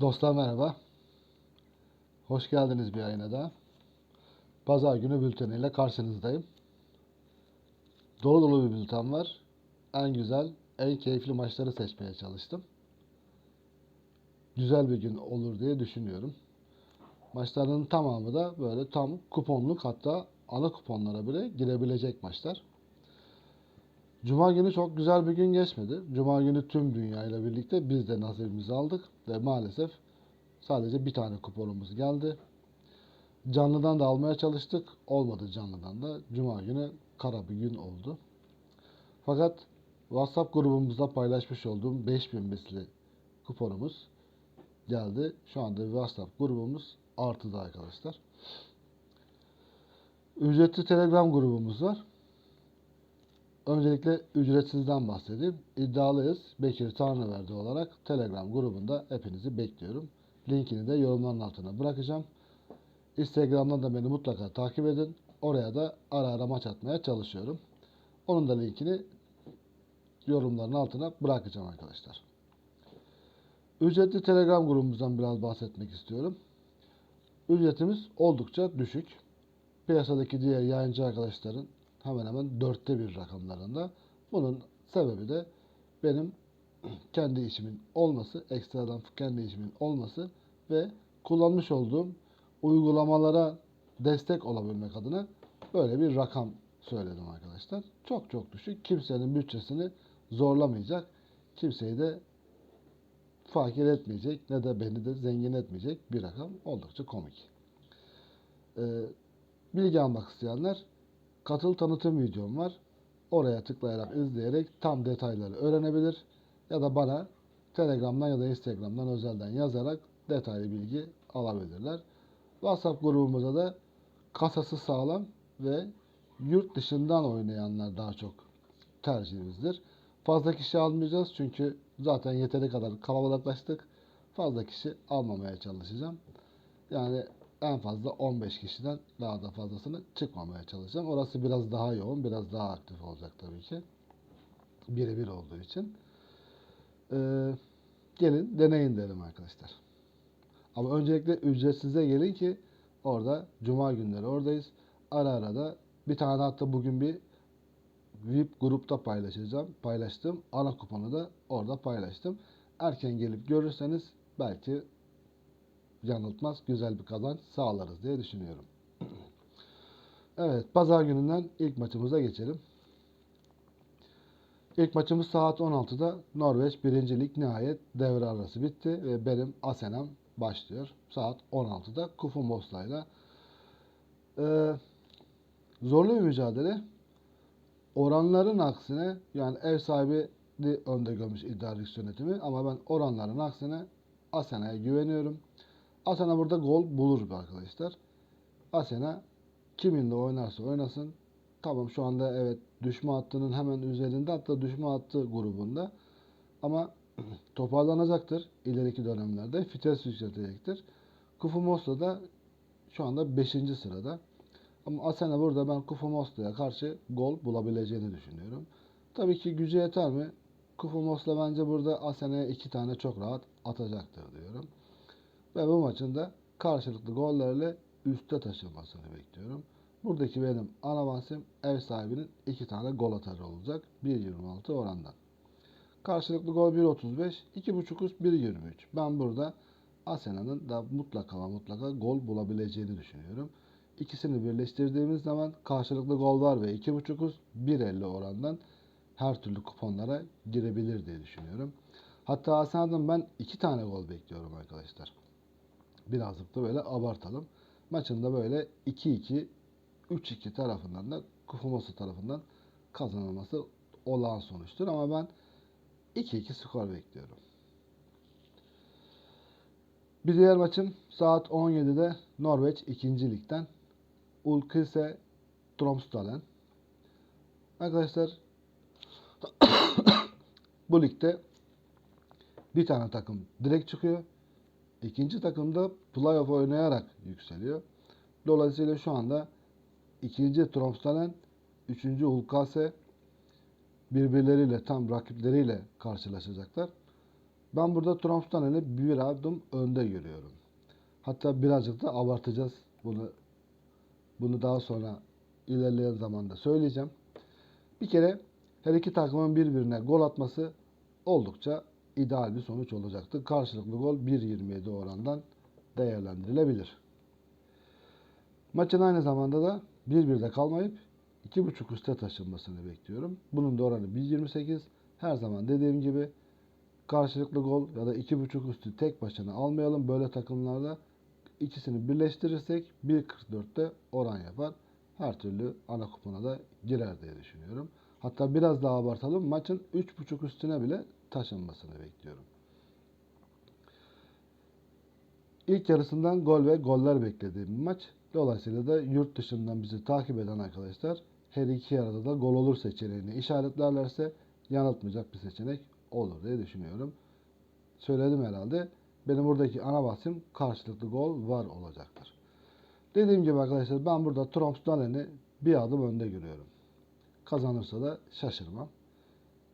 Dostlar merhaba. Hoş geldiniz bir yayına daha. Pazar günü bülteniyle karşınızdayım. Dolu dolu bir bülten var. En güzel, en keyifli maçları seçmeye çalıştım. Güzel bir gün olur diye düşünüyorum. Maçların tamamı da böyle tam kuponluk hatta ana kuponlara bile girebilecek maçlar. Cuma günü çok güzel bir gün geçmedi. Cuma günü tüm dünyayla birlikte biz de nasibimizi aldık ve maalesef sadece bir tane kuponumuz geldi. Canlıdan da almaya çalıştık. Olmadı canlıdan da. Cuma günü kara bir gün oldu. Fakat WhatsApp grubumuzda paylaşmış olduğum 5000 misli kuponumuz geldi. Şu anda WhatsApp grubumuz artıda arkadaşlar. Ücretli Telegram grubumuz var. Öncelikle ücretsizden bahsedeyim. İddialıyız. Bekir Tanrıverdi olarak Telegram grubunda hepinizi bekliyorum. Linkini de yorumların altına bırakacağım. Instagram'dan da beni mutlaka takip edin. Oraya da ara ara maç atmaya çalışıyorum. Onun da linkini yorumların altına bırakacağım arkadaşlar. Ücretli Telegram grubumuzdan biraz bahsetmek istiyorum. Ücretimiz oldukça düşük. Piyasadaki diğer yayıncı arkadaşların hemen hemen dörtte bir rakamlarında. Bunun sebebi de benim kendi işimin olması, ekstradan kendi işimin olması ve kullanmış olduğum uygulamalara destek olabilmek adına böyle bir rakam söyledim arkadaşlar. Çok çok düşük. Kimsenin bütçesini zorlamayacak. Kimseyi de fakir etmeyecek ne de beni de zengin etmeyecek bir rakam. Oldukça komik. Ee, bilgi almak isteyenler katıl tanıtım videom var. Oraya tıklayarak izleyerek tam detayları öğrenebilir. Ya da bana Telegram'dan ya da Instagram'dan özelden yazarak detaylı bilgi alabilirler. WhatsApp grubumuza da kasası sağlam ve yurt dışından oynayanlar daha çok tercihimizdir. Fazla kişi almayacağız çünkü zaten yeteri kadar kalabalıklaştık. Fazla kişi almamaya çalışacağım. Yani en fazla 15 kişiden daha da fazlasını çıkmamaya çalışacağım. Orası biraz daha yoğun, biraz daha aktif olacak tabii ki. Birebir olduğu için. Ee, gelin deneyin derim arkadaşlar. Ama öncelikle ücretsize gelin ki orada cuma günleri oradayız. Ara ara da bir tane hatta bugün bir VIP grupta paylaşacağım. Paylaştım. Ana kuponu da orada paylaştım. Erken gelip görürseniz belki yanıltmaz güzel bir kazanç sağlarız diye düşünüyorum. Evet, pazar gününden ilk maçımıza geçelim. İlk maçımız saat 16'da Norveç 1. Lig nihayet devre arası bitti ve benim Asenam başlıyor. Saat 16'da Kufu Mosla'yla. Ee, zorlu bir mücadele. Oranların aksine yani ev sahibi önde görmüş iddia yönetimi ama ben oranların aksine Asena'ya güveniyorum. Asena burada gol bulur arkadaşlar. Asena kiminle oynarsa oynasın. Tamam şu anda evet düşme hattının hemen üzerinde hatta düşme hattı grubunda. Ama toparlanacaktır ileriki dönemlerde. Fites yükseltecektir. Kufu Mosla da şu anda 5. sırada. Ama Asena burada ben Kufu Mosla'ya karşı gol bulabileceğini düşünüyorum. Tabii ki gücü yeter mi? Kufu Mosla bence burada Asena'ya iki tane çok rahat atacaktır diyorum. Ve bu maçın da karşılıklı gollerle üste taşınmasını bekliyorum. Buradaki benim ana bahsim ev sahibinin iki tane gol atarı olacak. 1.26 orandan. Karşılıklı gol 1.35, 2.5 üst 1.23. Ben burada Asena'nın da mutlaka ama mutlaka gol bulabileceğini düşünüyorum. İkisini birleştirdiğimiz zaman karşılıklı gol var ve 2.5 üst 1.50 orandan her türlü kuponlara girebilir diye düşünüyorum. Hatta Asena'dan ben iki tane gol bekliyorum arkadaşlar. Birazcık da böyle abartalım. Maçında böyle 2-2, 3-2 tarafından da Kufumosu tarafından kazanılması olağan sonuçtur. Ama ben 2-2 skor bekliyorum. Bir diğer maçım saat 17'de Norveç 2. Lig'den Ulkise Tromsdalen. Arkadaşlar bu ligde bir tane takım direkt çıkıyor. İkinci takım da playoff oynayarak yükseliyor. Dolayısıyla şu anda ikinci Tromsdalen, üçüncü Ulkase birbirleriyle tam rakipleriyle karşılaşacaklar. Ben burada Tromsø bir adım önde görüyorum. Hatta birazcık da abartacağız bunu. Bunu daha sonra ilerleyen zamanda söyleyeceğim. Bir kere her iki takımın birbirine gol atması oldukça ideal bir sonuç olacaktı. Karşılıklı gol 1.27 orandan değerlendirilebilir. Maçın aynı zamanda da 1-1'de kalmayıp 2.5 üste taşınmasını bekliyorum. Bunun da oranı 1.28. Her zaman dediğim gibi karşılıklı gol ya da 2.5 üstü tek başına almayalım. Böyle takımlarda ikisini birleştirirsek 1.44'te oran yapar. Her türlü ana kupona da girer diye düşünüyorum. Hatta biraz daha abartalım. Maçın 3.5 üstüne bile taşınmasını bekliyorum. İlk yarısından gol ve goller beklediğim maç. Dolayısıyla da yurt dışından bizi takip eden arkadaşlar her iki yarıda da gol olur seçeneğini işaretlerlerse yanıltmayacak bir seçenek olur diye düşünüyorum. Söyledim herhalde. Benim buradaki ana bahsim karşılıklı gol var olacaktır. Dediğim gibi arkadaşlar ben burada Tromps Dalen'i bir adım önde görüyorum. Kazanırsa da şaşırmam.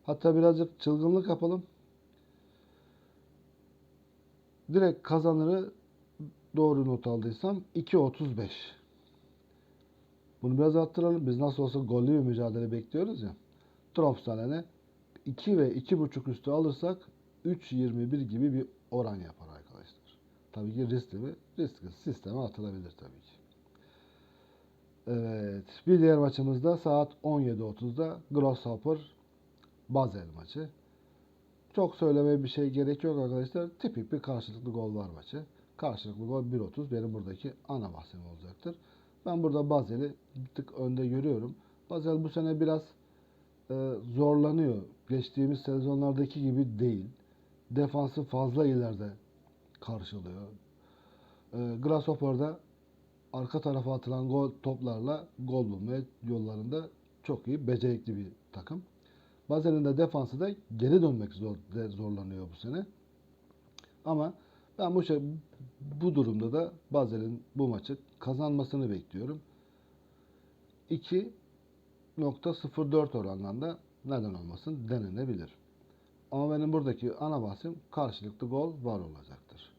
Hatta birazcık çılgınlık yapalım. Direkt kazanırı doğru not aldıysam 2.35. Bunu biraz arttıralım. Biz nasıl olsa gollü bir mücadele bekliyoruz ya. Tromps Dalen'i 2 ve 2.5 üstü alırsak 3.21 gibi bir oran yapar arkadaşlar. Tabii ki riskli mi? Riskli. Sisteme atılabilir tabii ki. Evet. Bir diğer maçımızda saat 17.30'da Grasshopper Basel maçı. Çok söylemeye bir şey gerek yok arkadaşlar. Tipik bir karşılıklı gol var maçı. Karşılıklı gol 1.30 benim buradaki ana bahsim olacaktır. Ben burada Basel'i bir tık önde görüyorum. Basel bu sene biraz e, zorlanıyor. Geçtiğimiz sezonlardaki gibi değil. Defansı fazla ileride karşılıyor. E, Grasshopper'da arka tarafa atılan gol toplarla gol bulmaya yollarında çok iyi, becerikli bir takım. Basel'in de defansı da geri dönmek zor, zorlanıyor bu sene. Ama ben bu şey, bu durumda da Basel'in bu maçı kazanmasını bekliyorum. 2.04 orandan da neden olmasın denenebilir. Ama benim buradaki ana bahsim karşılıklı gol var olacaktır.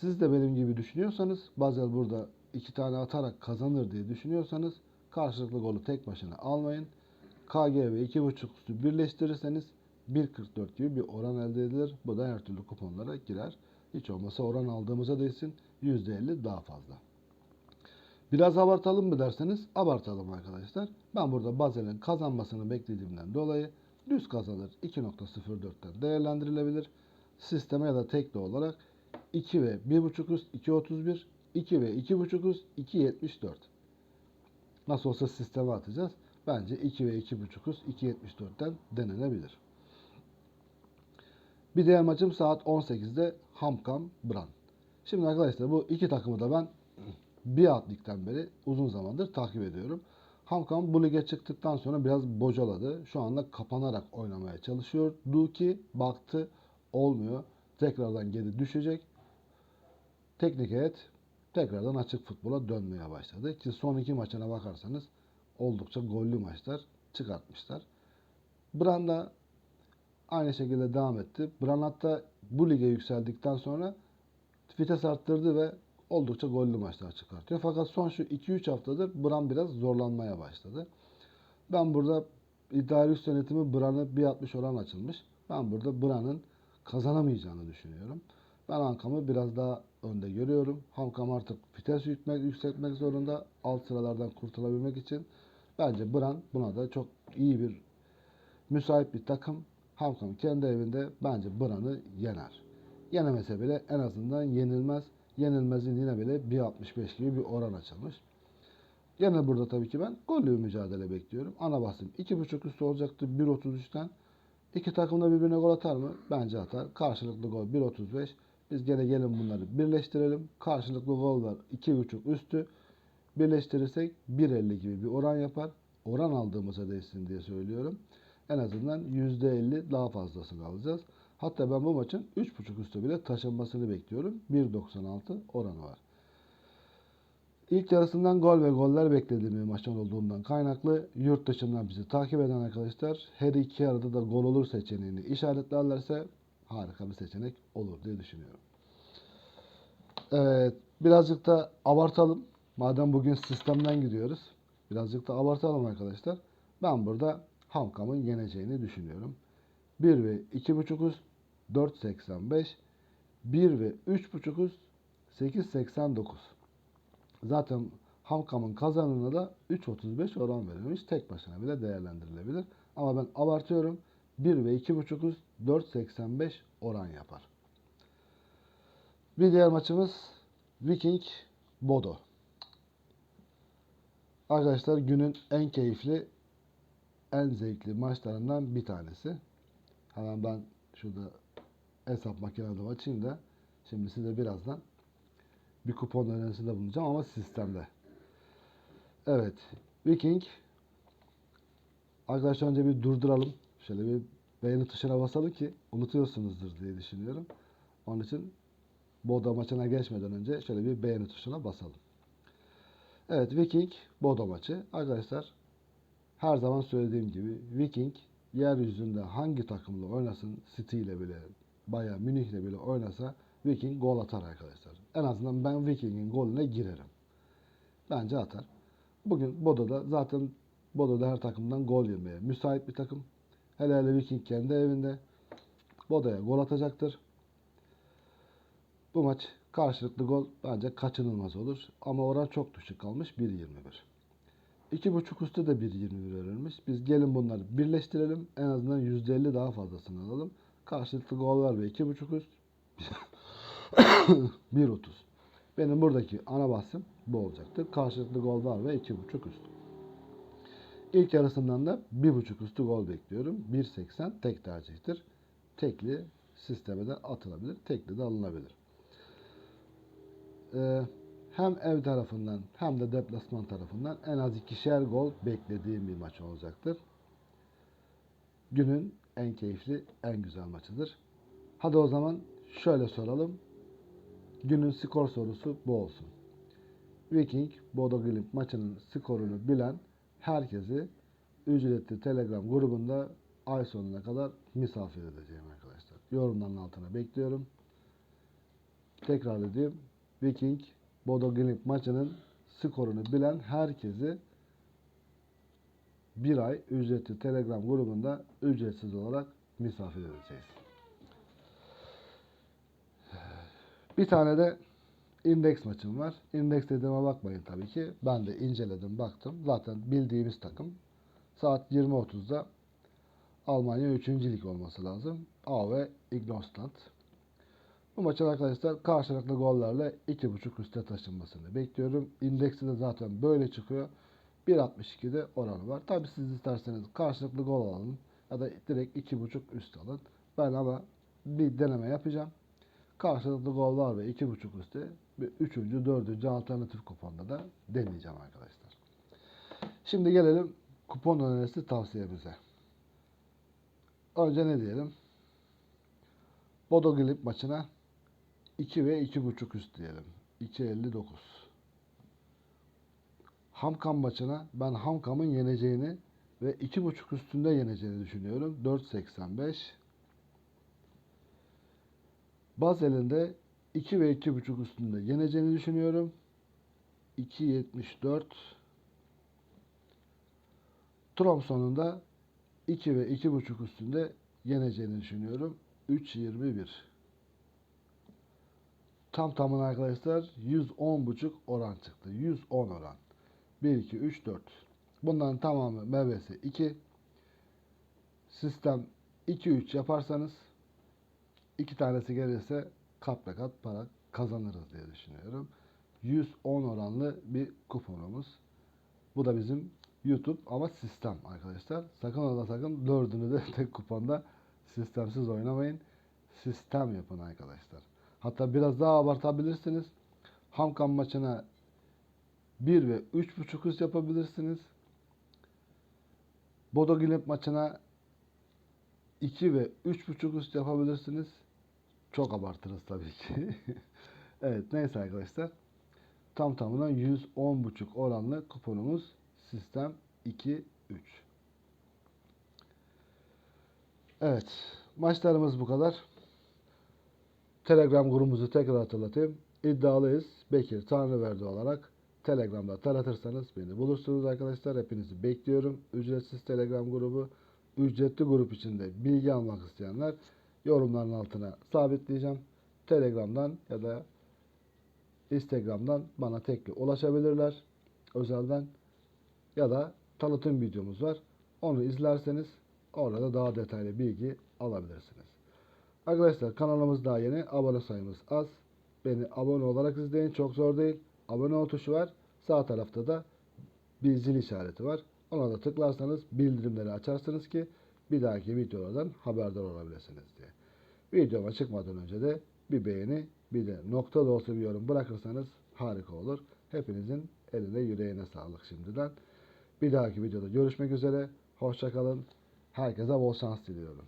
Siz de benim gibi düşünüyorsanız Basel burada iki tane atarak kazanır diye düşünüyorsanız karşılıklı golü tek başına almayın. KG ve 2.5 üstü birleştirirseniz 1.44 gibi bir oran elde edilir. Bu da her türlü kuponlara girer. Hiç olmasa oran aldığımıza değsin %50 daha fazla. Biraz abartalım mı derseniz abartalım arkadaşlar. Ben burada Basel'in kazanmasını beklediğimden dolayı düz kazanır 2.04'ten değerlendirilebilir. Sisteme ya da tekli olarak 2 ve 1.5 üst 2.31 2 ve 2.5 üst 2.74. Nasıl olsa sisteme atacağız. Bence 2 ve 2.5 üst 2.74'ten denenebilir. Bir diğer maçım saat 18'de Hamkam Bran. Şimdi arkadaşlar bu iki takımı da ben bir alt ligden beri uzun zamandır takip ediyorum. Hamkam bu lige çıktıktan sonra biraz bocaladı. Şu anda kapanarak oynamaya çalışıyor. Duki baktı olmuyor. Tekrardan geri düşecek. Teknik heyet tekrardan açık futbola dönmeye başladı. Ki son iki maçına bakarsanız oldukça gollü maçlar çıkartmışlar. Bran da aynı şekilde devam etti. Bran hatta bu lige yükseldikten sonra vites arttırdı ve oldukça gollü maçlar çıkartıyor. Fakat son şu 2-3 haftadır Bran biraz zorlanmaya başladı. Ben burada idari üst yönetimi Bran'ı 1.60 oran açılmış. Ben burada Bran'ın kazanamayacağını düşünüyorum. Ben Hankam'ı biraz daha önde görüyorum. Hankam artık vites yükmek, yükseltmek zorunda. Alt sıralardan kurtulabilmek için. Bence Bran buna da çok iyi bir müsait bir takım. Hankam kendi evinde bence Bran'ı yener. Yenemese bile en azından yenilmez. Yenilmezin yine bile 1.65 gibi bir oran açılmış. Gene burada tabii ki ben gollü mücadele bekliyorum. Ana bahsim 2.5 üstü olacaktı 1.33'ten. İki takım da birbirine gol atar mı? Bence atar. Karşılıklı gol 1.35. Biz gene gelin bunları birleştirelim. Karşılıklı gol var 2.5 üstü. Birleştirirsek 1.50 gibi bir oran yapar. Oran aldığımıza değsin diye söylüyorum. En azından %50 daha fazlasını alacağız. Hatta ben bu maçın 3.5 üstü bile taşınmasını bekliyorum. 1.96 oranı var. İlk yarısından gol ve goller beklediğim bir maçtan olduğundan kaynaklı yurt dışından bizi takip eden arkadaşlar her iki yarıda da gol olur seçeneğini işaretlerlerse harika bir seçenek olur diye düşünüyorum. Evet, birazcık da abartalım. Madem bugün sistemden gidiyoruz, birazcık da abartalım arkadaşlar. Ben burada Hamkam'ın yeneceğini düşünüyorum. 1 ve 2.5 üst 4.85, 1 ve 3.5 üst 8.89. Zaten Hamkam'ın kazanına da 3.35 oran verilmiş. Tek başına bile değerlendirilebilir. Ama ben abartıyorum. 1 ve 2.5 üst 4.85 oran yapar. Bir diğer maçımız Viking Bodo. Arkadaşlar günün en keyifli, en zevkli maçlarından bir tanesi. Hemen ben şurada hesap makinede açayım da şimdi size birazdan bir kupon önerisinde bulunacağım ama sistemde. Evet. Viking Arkadaşlar önce bir durduralım. Şöyle bir beğeni tuşuna basalım ki unutuyorsunuzdur diye düşünüyorum. Onun için Bodo maçına geçmeden önce şöyle bir beğeni tuşuna basalım. Evet Viking Bodo maçı. Arkadaşlar her zaman söylediğim gibi Viking yeryüzünde hangi takımla oynasın City ile bile Bayern Münih ile bile oynasa Viking gol atar arkadaşlar. En azından ben Viking'in golüne girerim. Bence atar. Bugün Bodo'da zaten Bodo'da her takımdan gol yemeye müsait bir takım. Hele hele Viking kendi evinde. Bodo'ya gol atacaktır. Bu maç karşılıklı gol bence kaçınılmaz olur. Ama oran çok düşük kalmış 1.21. 2.5 üstü de 1.21 verilmiş. Biz gelin bunları birleştirelim. En azından %50 daha fazlasını alalım. Karşılıklı gol var ve 2.5 üst 1.30. Benim buradaki ana bahsim bu olacaktır. Karşılıklı gol var ve 2.5 üst. İlk yarısından da 1.5 üstü gol bekliyorum. 1.80 tek tercihtir. Tekli sisteme de atılabilir. Tekli de alınabilir. Ee, hem ev tarafından hem de deplasman tarafından en az ikişer gol beklediğim bir maç olacaktır. Günün en keyifli, en güzel maçıdır. Hadi o zaman şöyle soralım. Günün skor sorusu bu olsun. Viking Bodo Glimt maçının skorunu bilen herkesi ücretli Telegram grubunda ay sonuna kadar misafir edeceğim arkadaşlar. Yorumların altına bekliyorum. Tekrar edeyim. Viking Bodo Glimt maçının skorunu bilen herkesi bir ay ücretli Telegram grubunda ücretsiz olarak misafir edeceğiz. Bir tane de indeks maçım var. İndeks dediğime bakmayın tabii ki. Ben de inceledim, baktım. Zaten bildiğimiz takım. Saat 20.30'da Almanya 3. lig olması lazım. AV Ingolstadt. Bu maçın arkadaşlar karşılıklı gollerle 2.5 üste taşınmasını bekliyorum. İndeksi de zaten böyle çıkıyor. 1.62'de oranı var. Tabi siz isterseniz karşılıklı gol alın ya da direkt 2.5 üst alın. Ben ama bir deneme yapacağım. Karşılıklı gol var ve 2.5 üstte bir 3. 4. alternatif kuponda da deneyeceğim arkadaşlar. Şimdi gelelim kupon önerisi tavsiyemize. Önce ne diyelim? Bodo Glimt maçına 2 ve 2.5 üst diyelim. 2.59. Hamkam maçına ben Hamkam'ın yeneceğini ve 2.5 üstünde yeneceğini düşünüyorum. 4.85. Basel'in de 2 ve 2.5 üstünde yeneceğini düşünüyorum. 2.74. Tromson'un da 2 ve 2.5 üstünde yeneceğini düşünüyorum. 3.21. Tam tamına arkadaşlar 110.5 oran çıktı. 110 oran. 1, 2, 3, 4. Bunların tamamı MBS 2. Sistem 2, 3 yaparsanız iki tanesi gelirse kat be kat para kazanırız diye düşünüyorum. 110 oranlı bir kuponumuz. Bu da bizim YouTube ama sistem arkadaşlar. Sakın ola sakın dördünü de tek kuponda sistemsiz oynamayın. Sistem yapın arkadaşlar. Hatta biraz daha abartabilirsiniz. Hamkam maçına 1 ve 3.5 üst yapabilirsiniz. Bodo Glimt maçına 2 ve 3.5 üst yapabilirsiniz. Çok abartırız tabii ki. evet neyse arkadaşlar. Tam tamına 110.5 oranlı kuponumuz sistem 2 3. Evet. Maçlarımız bu kadar. Telegram grubumuzu tekrar hatırlatayım. İddialıyız. Bekir Tanrıverdi olarak Telegram'da taratırsanız beni bulursunuz arkadaşlar. Hepinizi bekliyorum. Ücretsiz Telegram grubu. Ücretli grup içinde bilgi almak isteyenler yorumların altına sabitleyeceğim. Telegram'dan ya da Instagram'dan bana tekli ulaşabilirler. Özelden ya da tanıtım videomuz var. Onu izlerseniz orada daha detaylı bilgi alabilirsiniz. Arkadaşlar kanalımız daha yeni. Abone sayımız az. Beni abone olarak izleyin. Çok zor değil. Abone ol tuşu var. Sağ tarafta da bir zil işareti var. Ona da tıklarsanız bildirimleri açarsınız ki bir dahaki videolardan haberdar olabilirsiniz diye. Videoma çıkmadan önce de bir beğeni bir de nokta da olsa bir yorum bırakırsanız harika olur. Hepinizin eline yüreğine sağlık şimdiden. Bir dahaki videoda görüşmek üzere. Hoşçakalın. Herkese bol şans diliyorum.